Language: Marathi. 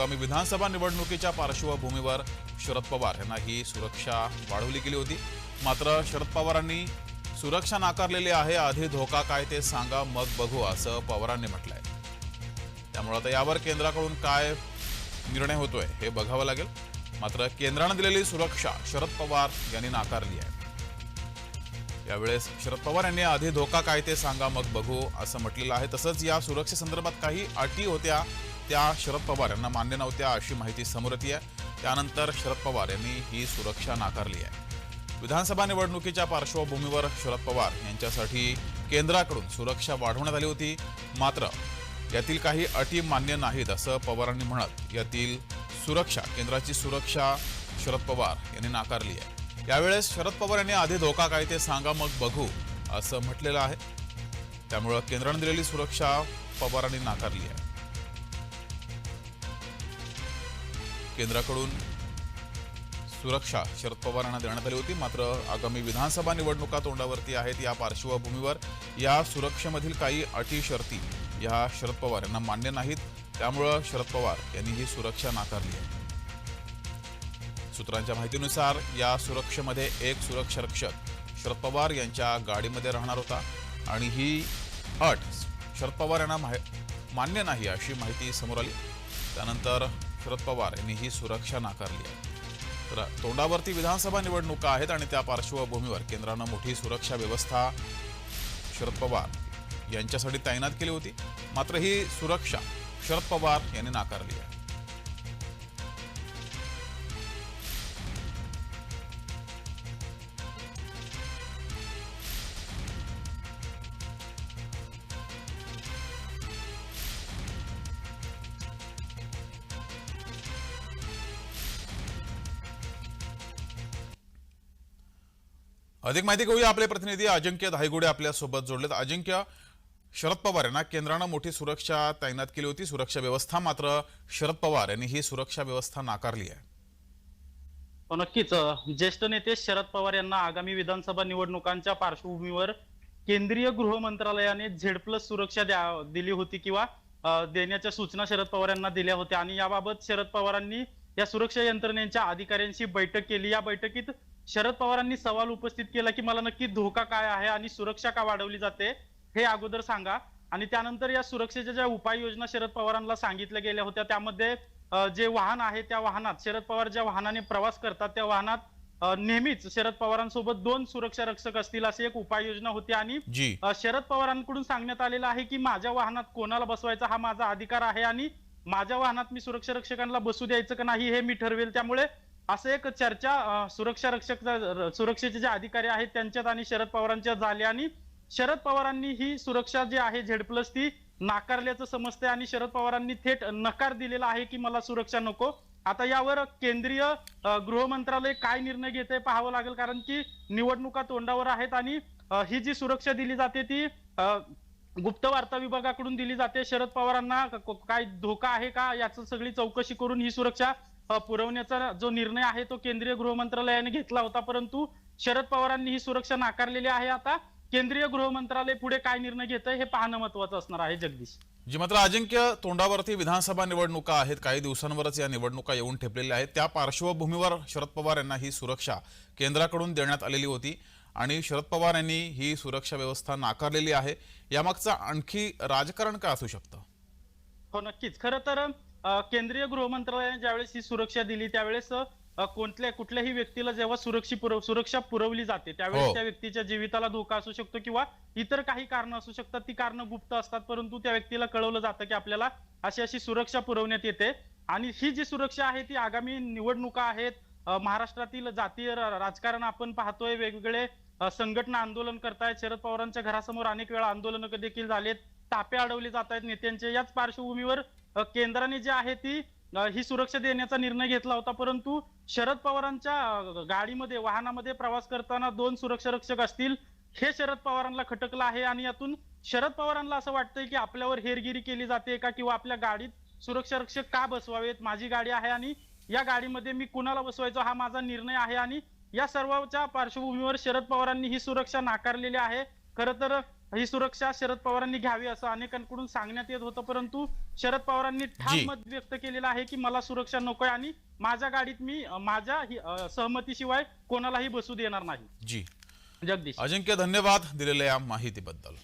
आगामी विधानसभा निवडणुकीच्या पार्श्वभूमीवर शरद पवार यांना ही सुरक्षा वाढवली गेली होती. मात्र शरद पवारांनी सुरक्षा नाकारलेली आहे आधी धोका काय ते सांगा मग बघू असं पवारांनी म्हटलंय. त्यामुळे आता यावर केंद्राकडून काय निर्णय होतोय हे बघावं लागेल. मात्र केंद्रानं दिलेली सुरक्षा शरद पवार यांनी नाकारली आहे. यावेळेस शरद पवार यांनी आधी धोका काय ते सांगा मग बघू असं म्हटलेलं आहे. तसंच या सुरक्षेसंदर्भात काही अटी होत्या त्या शरद पवार यांना मान्य नव्हत्या अशी माहिती समोर येते आहे. त्यानंतर शरद पवार यांनी ही सुरक्षा नाकारली आहे. विधानसभा निवडणुकीच्या पार्श्वभूमीवर शरद पवार यांच्यासाठी केंद्राकडून सुरक्षा वाढवण्यात आली होती. मात्र यातील काही अटी मान्य नाहीत असं पवारांनी म्हणत यातील सुरक्षा केंद्राची सुरक्षा शरद पवार यांनी नाकारली आहे. यावेळेस शरद पवार यांनी आधी धोका काय ते सांगा मग बघू असं म्हटलेलं आहे. त्यामुळं केंद्राने दिलेली सुरक्षा पवारांनी नाकारली आहे. केंद्राकडून सुरक्षा शरद पवारांना देण्यात आली होती. मात्र आगामी विधानसभा निवडणुका तोंडावरती आहेत या पार्श्वभूमीवर. या सुरक्षेमधील काही अटी शर्ती या शरद पवार यांना मान्य नाहीत. त्यामुळं शरद पवार यांनी ही सुरक्षा नाकारली आहे. सूत्रांच्या माहितीनुसार या सुरक्षेमध्ये एक सुरक्षा रक्षक शरद पवार यांच्या गाडीमध्ये राहणार होता आणि ही अट शरद पवार यांना मान्य नाही अशी माहिती समोर आली. त्यानंतर शरद पवार यांनी ही सुरक्षा नाकारली आहे. तर तोंडावरती विधानसभा निवडणुका आहेत आणि त्या पार्श्वभूमीवर केंद्रानं मोठी सुरक्षा व्यवस्था शरद पवार यांच्यासाठी तैनात केली होती. मात्र ही सुरक्षा शरद पवार यांनी नाकारली आहे. अधिक माहिती घेऊया आपले प्रतिनिधी. अजिंक्य धायगुडे आपल्यासोबत जोडलेत. अजिंक्य शरद पवार यांना केंद्रानं मोठी सुरक्षा तैनात केली होती. सुरक्षा व्यवस्था मात्र शरद पवार यांनी ही सुरक्षा व्यवस्था नाकारली आहे. हो, नक्कीच. ज्येष्ठ नेते शरद पवार यांना आगामी विधानसभा निवडणुकांच्या पार्श्वभूमीवर केंद्रीय गृह मंत्रालयाने झेड प्लस सुरक्षा द्या- दिली होती किंवा देण्याच्या सूचना शरद पवार यांना दिल्या होत्या. आणि याबाबत शरद पवारांनी या सुरक्षा यंत्रणेच्या अधिकाऱ्यांशी बैठक केली. या बैठकीत शरद पवारांनी सवाल उपस्थित केला की मला नक्की धोका काय आहे आणि सुरक्षा का वाढवली जाते हे अगोदर सांगा. आणि त्यानंतर या सुरक्षेच्या ज्या उपाययोजना शरद पवारांना सांगितल्या गेल्या होत्या त्यामध्ये जे वाहन आहे त्या वाहनात शरद पवार ज्या वाहनाने प्रवास करतात त्या वाहनात नेहमीच शरद पवारांसोबत दोन सुरक्षा रक्षक असतील अशी एक उपाययोजना होती. आणि शरद पवारांकडून सांगण्यात आलेलं आहे की माझ्या वाहनात कोणाला बसवायचा हा माझा अधिकार आहे आणि माझ्या वाहनात मी सुरक्षा रक्षकांना बसू द्यायचं का नाही हे मी ठरवेल. त्यामुळे असं एक चर्चा सुरक्षा रक्षक सुरक्षेचे जे अधिकारी आहेत त्यांच्यात आणि शरद पवारांच्या झाले आणि शरद पवारांनी ही सुरक्षा जी आहे झेड प्लस ती नाकारल्याचं समजते आणि शरद पवारांनी थेट नकार दिलेला आहे की मला सुरक्षा नको. आता यावर केंद्रीय गृह मंत्रालय काय निर्णय घेत आहे पाहावं लागेल कारण की निवडणुका तोंडावर आहेत आणि ही जी सुरक्षा दिली जाते ती गुप्त वार्ता विभागाकडून दिली जाते. शरद पवारांना काय धोका आहे का? याचं सगळी चौकशी करून ही सुरक्षा पुरवण्याचा जो निर्णय आहे तो केंद्रीय गृहमंत्रालयाने घेतला होता. परंतु शरद पवारांनी ही सुरक्षा नाकारलेली आहे आता. केंद्रीय गृहमंत्रालय पुढे काय निर्णय घेत आहे हे पाहणं महत्वाचं असणार आहे जगदीश. जी मात्र अजिंक्य तोंडावरती विधानसभा निवडणुका आहेत. काही दिवसांवरच या निवडणुका येऊन ठेपलेल्या आहेत. त्या पार्श्वभूमीवर शरद पवार यांना ही सुरक्षा केंद्राकडून देण्यात आलेली होती. आणि शरद पवार यांनी ही सुरक्षा व्यवस्था नाकारलेली आहे. यामागचं आणखी राजकारण काय असू शकतं? हो नक्कीच. खरं तर केंद्रीय गृह मंत्रालयाने ज्यावेळेस ही सुरक्षा दिली त्यावेळेस कोणत्या कुठल्याही व्यक्तीला जेव्हा सुरक्षी सुरक्षा पुरवली जाते त्यावेळेस हो. त्या व्यक्तीच्या जीविताला धोका असू शकतो किंवा इतर काही कारण असू शकतात. ती कारण गुप्त असतात परंतु त्या व्यक्तीला कळवलं जातं की आपल्याला अशी अशी सुरक्षा पुरवण्यात येते. आणि ही जी सुरक्षा आहे ती आगामी निवडणुका आहेत. महाराष्ट्रातील जातीय राजकारण आपण पाहतोय वेगवेगळे संघटना आंदोलन करतायत. शरद पवारांच्या घरासमोर अनेक वेळा आंदोलनं देखील झालेत. तापे अडवले जात आहेत नेत्यांचे. याच पार्श्वभूमीवर केंद्राने जे आहे ती ही सुरक्षा देण्याचा निर्णय घेतला होता. परंतु शरद पवारांच्या गाडीमध्ये वाहनामध्ये प्रवास करताना दोन सुरक्षा रक्षक असतील हे शरद पवारांना खटकलं आहे. आणि यातून शरद पवारांना असं वाटतंय की आपल्यावर हेरगिरी केली जाते का? किंवा आपल्या गाडीत सुरक्षा रक्षक का बसवावेत? माझी गाडी आहे आणि या गाडीमध्ये मी कुणाला बसवायचो? हा माझा निर्णय आहे आणि या सर्वांच्या पार्श्वभूमीवर शरद पवारांनी ही सुरक्षा नाकारलेली आहे. खरं तर ही सुरक्षा शरद पवारांनी घ्यावी असं अनेकांकडून सांगण्यात येत होतं. परंतु शरद पवारांनी. ठाम मत व्यक्त केलेलं आहे की मला सुरक्षा नकोय आणि माझ्या गाडीत मी माझ्या सहमतीशिवाय कोणालाही बसू देणार नाही. जी. जगदीश. अजिंक्य धन्यवाद दिलेल्या या माहितीबद्दल.